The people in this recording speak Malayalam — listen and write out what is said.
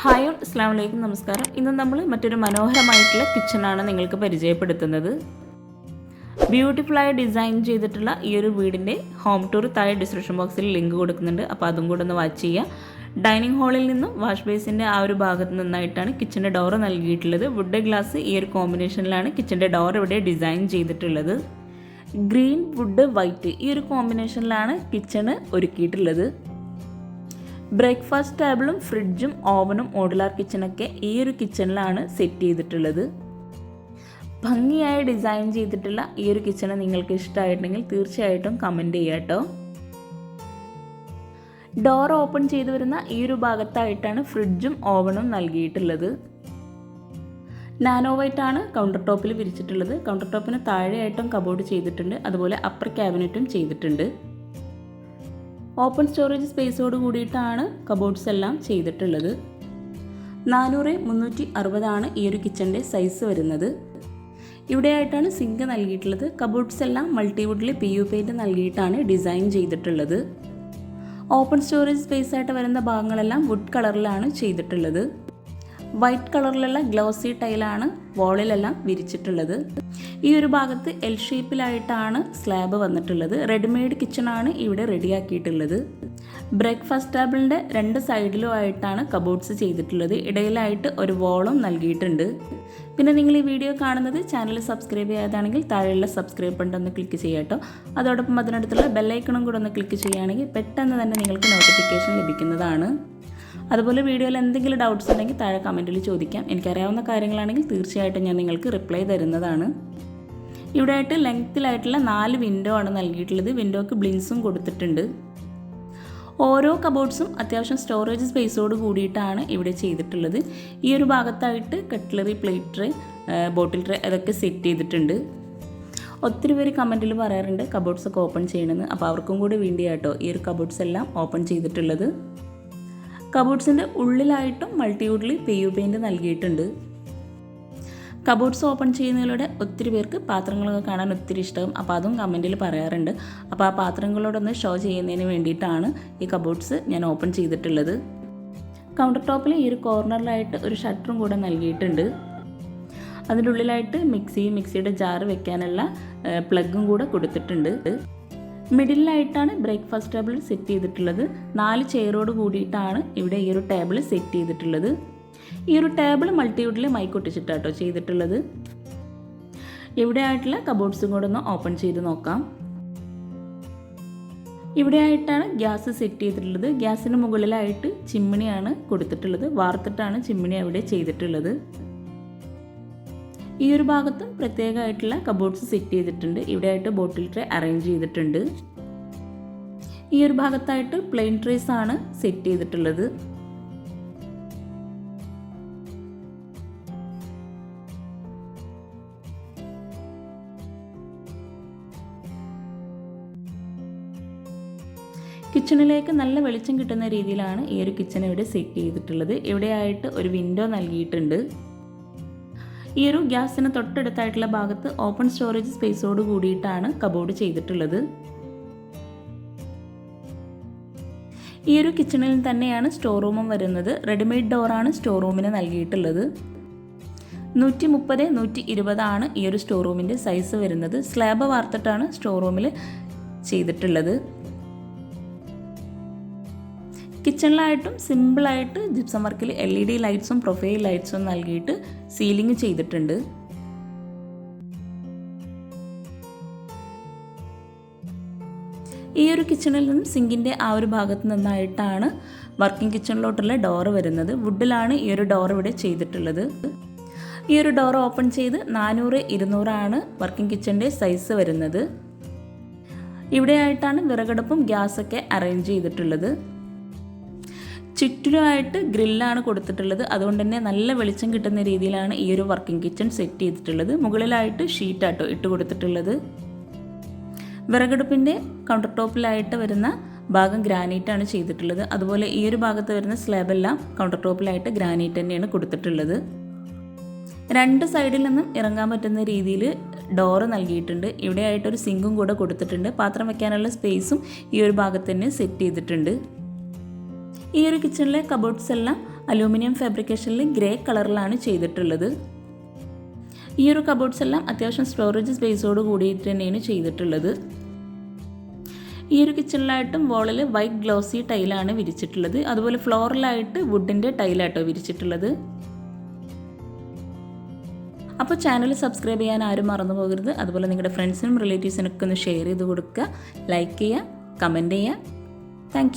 ഹായ് അസ്സാം വലൈക്കും നമസ്കാരം ഇന്ന് നമ്മൾ മറ്റൊരു മനോഹരമായിട്ടുള്ള കിച്ചണാണ് നിങ്ങൾക്ക് പരിചയപ്പെടുത്തുന്നത്. ബ്യൂട്ടിഫുള്ളായി ഡിസൈൻ ചെയ്തിട്ടുള്ള ഈ ഒരു വീടിന്റെ ഹോം ടൂർ താഴെ ഡിസ്ക്രിപ്ഷൻ ബോക്സിൽ ലിങ്ക് കൊടുക്കുന്നുണ്ട്. അപ്പോൾ അതും കൂടെ ഒന്ന് വാച്ച് ചെയ്യുക. ഡൈനിങ് ഹാളിൽ നിന്നും വാഷ് ബേസിന്റെ ആ ഒരു ഭാഗത്ത് നിന്നായിട്ടാണ് കിച്ചന്റെ ഡോർ നൽകിയിട്ടുള്ളത്. വുഡ് ഗ്ലാസ് ഈ ഒരു കോമ്പിനേഷനിലാണ് കിച്ചന്റെ ഡോർ ഇവിടെ ഡിസൈൻ ചെയ്തിട്ടുള്ളത്. ഗ്രീൻ വുഡ് വൈറ്റ് ഈ ഒരു കോമ്പിനേഷനിലാണ് കിച്ചണ് ഒരുക്കിയിട്ടുള്ളത്. ബ്രേക്ക്ഫാസ്റ്റ് ടേബിളും ഫ്രിഡ്ജും ഓവനും മോഡുലാർ കിച്ചണൊക്കെ ഈ ഒരു കിച്ചണിലാണ് സെറ്റ് ചെയ്തിട്ടുള്ളത്. ഭംഗിയായി ഡിസൈൻ ചെയ്തിട്ടുള്ള ഈ ഒരു കിച്ചണ് നിങ്ങൾക്ക് ഇഷ്ടമായിട്ടുണ്ടെങ്കിൽ തീർച്ചയായിട്ടും കമന്റ് ചെയ്യുക കേട്ടോ. ഡോർ ഓപ്പൺ ചെയ്തു വരുന്ന ഈ ഒരു ഭാഗത്തായിട്ടാണ് ഫ്രിഡ്ജും ഓവനും നൽകിയിട്ടുള്ളത്. നാനോ വൈറ്റ് ആണ് കൗണ്ടർ ടോപ്പിൽ വിരിച്ചിട്ടുള്ളത്. കൗണ്ടർ ടോപ്പിന് താഴെയായിട്ടും കബോർഡ് ചെയ്തിട്ടുണ്ട്. അതുപോലെ അപ്പർ ക്യാബിനറ്റും ചെയ്തിട്ടുണ്ട്. ഓപ്പൺ സ്റ്റോറേജ് സ്പേസോട് കൂടിയിട്ടാണ് കബോർഡ്സ് എല്ലാം ചെയ്തിട്ടുള്ളത്. നാനൂറ് മുന്നൂറ്റി അറുപതാണ് ഈ ഒരു കിച്ചന്റെ സൈസ് വരുന്നത്. ഇവിടെയായിട്ടാണ് സിങ്ക് നൽകിയിട്ടുള്ളത്. കബോർഡ്സ് എല്ലാം മൾട്ടിവുഡിൽ പി യു പെയിന്റ് നൽകിയിട്ടാണ് ഡിസൈൻ ചെയ്തിട്ടുള്ളത്. ഓപ്പൺ സ്റ്റോറേജ് സ്പേസ് ആയിട്ട് വരുന്ന ഭാഗങ്ങളെല്ലാം വുഡ് കളറിലാണ് ചെയ്തിട്ടുള്ളത്. വൈറ്റ് കളറിലുള്ള ഗ്ലോസി ടൈലാണ് വാളിലെല്ലാം വിരിച്ചിട്ടുള്ളത്. ഈ ഒരു ഭാഗത്ത് എൽ ഷേപ്പിലായിട്ടാണ് സ്ലാബ് വന്നിട്ടുള്ളത്. റെഡിമെയ്ഡ് കിച്ചണാണ് ഇവിടെ റെഡിയാക്കിയിട്ടുള്ളത് ബ്രേക്ക്ഫാസ്റ്റ് ടേബിളിന്റെ രണ്ട് സൈഡിലും ആയിട്ടാണ് കബോർഡ്സ് ചെയ്തിട്ടുള്ളത്. ഇടയിലായിട്ട് ഒരു വോളും നൽകിയിട്ടുണ്ട്. പിന്നെ നിങ്ങൾ ഈ വീഡിയോ കാണുന്നത് ചാനൽ സബ്സ്ക്രൈബ് ചെയ്യാതാണെങ്കിൽ താഴെയുള്ള സബ്സ്ക്രൈബ് ബട്ടൺ ഒന്ന് ക്ലിക്ക് ചെയ്യട്ടോ അതോടൊപ്പം അതിനടുത്തുള്ള ബെല്ലൈക്കണും കൂടെ ഒന്ന് ക്ലിക്ക് ചെയ്യുകയാണെങ്കിൽ പെട്ടെന്ന് തന്നെ നിങ്ങൾക്ക് നോട്ടിഫിക്കേഷൻ ലഭിക്കുന്നതാണ്. അതുപോലെ വീഡിയോയിൽ എന്തെങ്കിലും ഡൗട്ട്സ് ഉണ്ടെങ്കിൽ താഴെ കമന്റിൽ ചോദിക്കാം. എനിക്കറിയാവുന്ന കാര്യങ്ങളാണെങ്കിൽ തീർച്ചയായിട്ടും ഞാൻ നിങ്ങൾക്ക് റിപ്ലൈ തരുന്നതാണ്. ഇവിടെ ആയിട്ട് ലെങ്ത്തിലായിട്ടുള്ള നാല് വിൻഡോ ആണ് നൽകിയിട്ടുള്ളത്. വിൻഡോക്ക് ബ്ലിൻസും കൊടുത്തിട്ടുണ്ട്. ഓരോ കബോർഡ്സും അത്യാവശ്യം സ്റ്റോറേജ് സ്പേസോട് കൂടിയിട്ടാണ് ഇവിടെ ചെയ്തിട്ടുള്ളത്. ഈ ഒരു ഭാഗത്തായിട്ട് കട്ട്ലറി പ്ലേറ്റ് ബോട്ടിൽ ട്രേ അതൊക്കെ സെറ്റ് ചെയ്തിട്ടുണ്ട്. ഒത്തിരി പേര് കമന്റിൽ പറയാറുണ്ട് കബോർഡ്സൊക്കെ ഓപ്പൺ ചെയ്യണമെന്ന്. അപ്പോൾ അവർക്കും കൂടി വേണ്ടിയാട്ടോ ഈ ഒരു കബോർഡ്സ് എല്ലാം ഓപ്പൺ ചെയ്തിട്ടുള്ളത്. കബോർഡ്സിന്റെ ഉള്ളിലായിട്ടും മൾട്ടിവുഡിൽ പി യു പെയിന്റ് നൽകിയിട്ടുണ്ട്. കബോർഡ്സ് ഓപ്പൺ ചെയ്യുന്നതിലൂടെ ഒത്തിരി പേർക്ക് പാത്രങ്ങളൊക്കെ കാണാൻ ഒത്തിരി ഇഷ്ടം അപ്പോൾ അതും കമന്റിൽ പറയാറുണ്ട്. അപ്പോൾ ആ പാത്രങ്ങളോടൊന്ന് ഷോ ചെയ്യുന്നതിന് വേണ്ടിയിട്ടാണ് ഈ കബോർഡ്സ് ഞാൻ ഓപ്പൺ ചെയ്തിട്ടുള്ളത്. കൗണ്ടർ ടോപ്പിൽ ഈ ഒരു കോർണറിലായിട്ട് ഒരു ഷട്ടറും കൂടെ നൽകിയിട്ടുണ്ട്. അതിന്റെ ഉള്ളിലായിട്ട് മിക്സി മിക്സിയുടെ ജാറ് വെക്കാനുള്ള പ്ലഗും കൂടെ കൊടുത്തിട്ടുണ്ട്. മിഡിലായിട്ടാണ് ബ്രേക്ക്ഫാസ്റ്റ് ടേബിൾ സെറ്റ് ചെയ്തിട്ടുള്ളത്. നാല് ചെയറോട് കൂടിയിട്ടാണ് ഇവിടെ ഈ ഒരു ടേബിൾ സെറ്റ് ചെയ്തിട്ടുള്ളത്. ഈ ഒരു ടേബിൾ മൾട്ടിവുഡിൽ മൈക്കൊട്ടിച്ചിട്ടാട്ടോ ചെയ്തിട്ടുള്ളത്. ഇവിടെ ആയിട്ടുള്ള കബോർഡ്സും കൂടെ ഒന്ന് ഓപ്പൺ ചെയ്ത് നോക്കാം. ഇവിടെ ആയിട്ടാണ് ഗ്യാസ് സെറ്റ് ചെയ്തിട്ടുള്ളത്. ഗ്യാസിന് മുകളിലായിട്ട് ചിമ്മിണിയാണ് കൊടുത്തിട്ടുള്ളത്. വാർത്തിട്ടാണ് ചിമ്മിണി അവിടെ ചെയ്തിട്ടുള്ളത്. ഈ ഒരു ഭാഗത്ത് പ്രത്യേകമായിട്ടുള്ള കബോർഡ്സ് സെറ്റ് ചെയ്തിട്ടുണ്ട്. ഇവിടെ ആയിട്ട് ബോട്ടിൽ ട്രേ അറേഞ്ച് ചെയ്തിട്ടുണ്ട്. ഈ ഒരു ഭാഗത്തായിട്ട് പ്ലെയിൻ ട്രേസ് ആണ് സെറ്റ് ചെയ്തിട്ടുള്ളത്. കിച്ചണിലേക്ക് നല്ല വെളിച്ചം കിട്ടുന്ന രീതിയിലാണ് ഈ ഒരു കിച്ചൺ ഇവിടെ സെറ്റ് ചെയ്തിട്ടുള്ളത്. ഇവിടെയായിട്ട് ഒരു വിൻഡോ നൽകിയിട്ടുണ്ട്. ഈ ഒരു ഗ്യാസിന് തൊട്ടടുത്തായിട്ടുള്ള ഭാഗത്ത് ഓപ്പൺ സ്റ്റോറേജ് സ്പേസോട് കൂടിയിട്ടാണ് കബോർഡ് ചെയ്തിട്ടുള്ളത്. ഈ ഒരു കിച്ചണിൽ തന്നെയാണ് സ്റ്റോർ റൂമും വരുന്നത്. റെഡിമെയ്ഡ് ഡോറാണ് സ്റ്റോർ റൂമിന് നൽകിയിട്ടുള്ളത്. നൂറ്റി മുപ്പത് നൂറ്റി ഇരുപതാണ് ഈ ഒരു സ്റ്റോർ റൂമിന്റെ സൈസ് വരുന്നത്. സ്ലാബ് വാർത്തിട്ടാണ് സ്റ്റോർ റൂമിൽ ചെയ്തിട്ടുള്ളത്. കിച്ചണിലായിട്ടും സിമ്പിളായിട്ട് ജിപ്സം വർക്കിൽ എൽ ഇ ഡി ലൈറ്റ്സും പ്രൊഫൈൽ ലൈറ്റ്സും നൽകിയിട്ട് സീലിംഗ് ചെയ്തിട്ടുണ്ട്. ഈ ഒരു കിച്ചണിൽ നിന്നും സിങ്കിന്റെ ആ ഒരു ഭാഗത്ത് നിന്നായിട്ടാണ് വർക്കിംഗ് കിച്ചണിലോട്ടുള്ള ഡോറ് വരുന്നത്. വുഡിലാണ് ഈ ഒരു ഡോർ ഇവിടെ ചെയ്തിട്ടുള്ളത്. ഈ ഒരു ഡോർ ഓപ്പൺ ചെയ്ത് നാനൂറ് ഇരുന്നൂറാണ് വർക്കിംഗ് കിച്ചന്റെ സൈസ് വരുന്നത്. ഇവിടെയായിട്ടാണ് വിറകടുപ്പും ഗ്യാസൊക്കെ അറേഞ്ച് ചെയ്തിട്ടുള്ളത്. ചുറ്റിലുമായിട്ട് ഗ്രില്ലാണ് കൊടുത്തിട്ടുള്ളത്. അതുകൊണ്ട് തന്നെ നല്ല വെളിച്ചം കിട്ടുന്ന രീതിയിലാണ് ഈ ഒരു വർക്കിംഗ് കിച്ചൺ സെറ്റ് ചെയ്തിട്ടുള്ളത്. മുകളിലായിട്ട് ഷീറ്റാട്ടോ ഇട്ട് കൊടുത്തിട്ടുള്ളത്. വിറകടുപ്പിന്റെ കൗണ്ടർ ടോപ്പിലായിട്ട് വരുന്ന ഭാഗം ഗ്രാനൈറ്റ് ആണ് ചെയ്തിട്ടുള്ളത്. അതുപോലെ ഈ ഒരു ഭാഗത്ത് വരുന്ന സ്ലാബെല്ലാം കൗണ്ടർ ടോപ്പിലായിട്ട് ഗ്രാനൈറ്റ് തന്നെയാണ് കൊടുത്തിട്ടുള്ളത്. രണ്ട് സൈഡിൽ നിന്നും ഇറങ്ങാൻ പറ്റുന്ന രീതിയിൽ ഡോറ് നൽകിയിട്ടുണ്ട്. ഇവിടെയായിട്ടൊരു സിങ്കും കൂടെ കൊടുത്തിട്ടുണ്ട്. പാത്രം വെക്കാനുള്ള സ്പേസും ഈ ഒരു ഭാഗത്ത് തന്നെ സെറ്റ് ചെയ്തിട്ടുണ്ട്. ഈ ഒരു കിച്ചണിലെ കബോർഡ്സ് എല്ലാം അലൂമിനിയം ഫാബ്രിക്കേഷനിൽ ഗ്രേ കളറിലാണ് ചെയ്തിട്ടുള്ളത്. ഈ ഒരു കബോർഡ്സ് എല്ലാം അത്യാവശ്യം സ്റ്റോറേജ് സ്പേസോട് കൂടിയിട്ട് തന്നെയാണ് ചെയ്തിട്ടുള്ളത്. ഈ ഒരു കിച്ചണിലായിട്ടും വോളിൽ വൈറ്റ് ഗ്ലോസി ടൈലാണ് വിരിച്ചിട്ടുള്ളത്. അതുപോലെ ഫ്ലോറിലായിട്ട് വുഡിന്റെ ടൈലാട്ടോ വിരിച്ചിട്ടുള്ളത്. അപ്പോൾ ചാനൽ സബ്സ്ക്രൈബ് ചെയ്യാൻ ആരും മറന്നു പോകരുത്. അതുപോലെ നിങ്ങളുടെ ഫ്രണ്ട്സിനും റിലേറ്റീവ്സിനൊക്കെ ഒന്ന് ഷെയർ ചെയ്ത് കൊടുക്കുക. ലൈക്ക് ചെയ്യുക കമന്റ് ചെയ്യുക. താങ്ക്